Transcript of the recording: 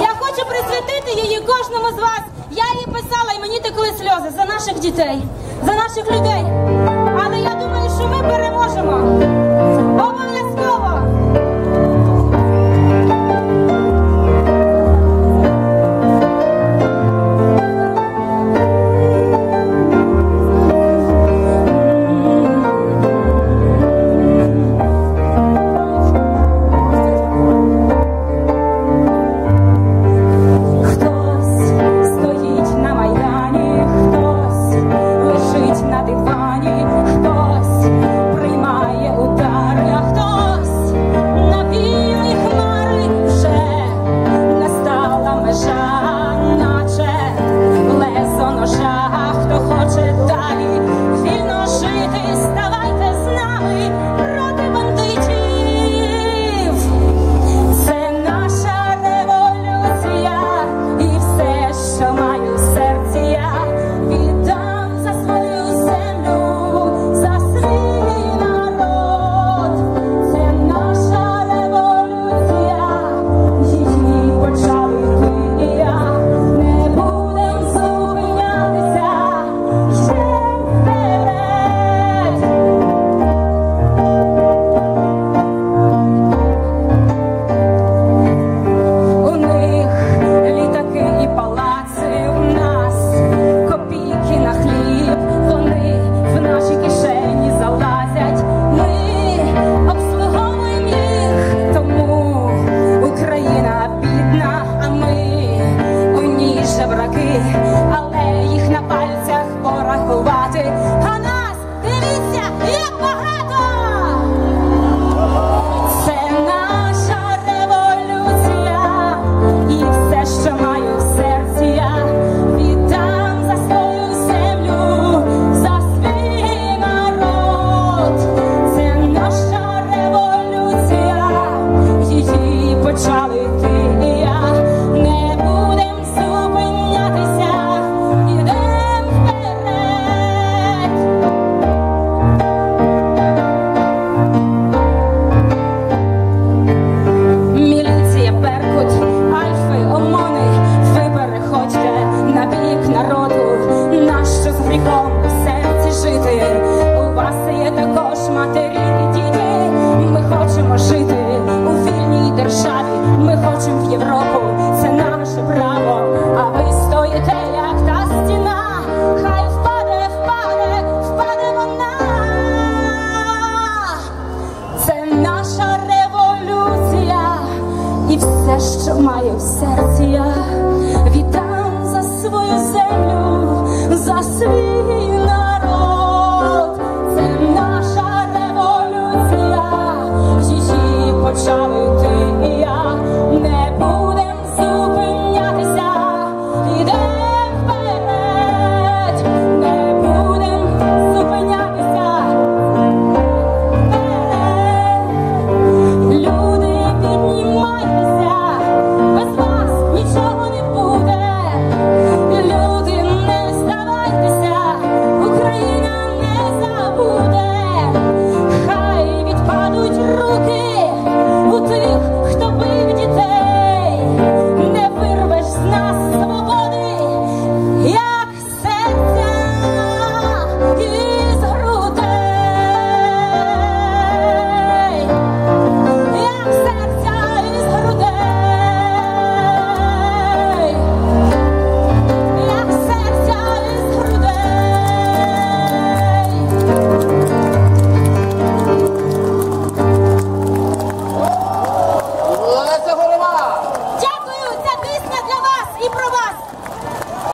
Я хочу присвятити її кожному з вас. Я її писала, і мені текли сльози за наших дітей, за наших людей. серці вітам за свою землю, за свій.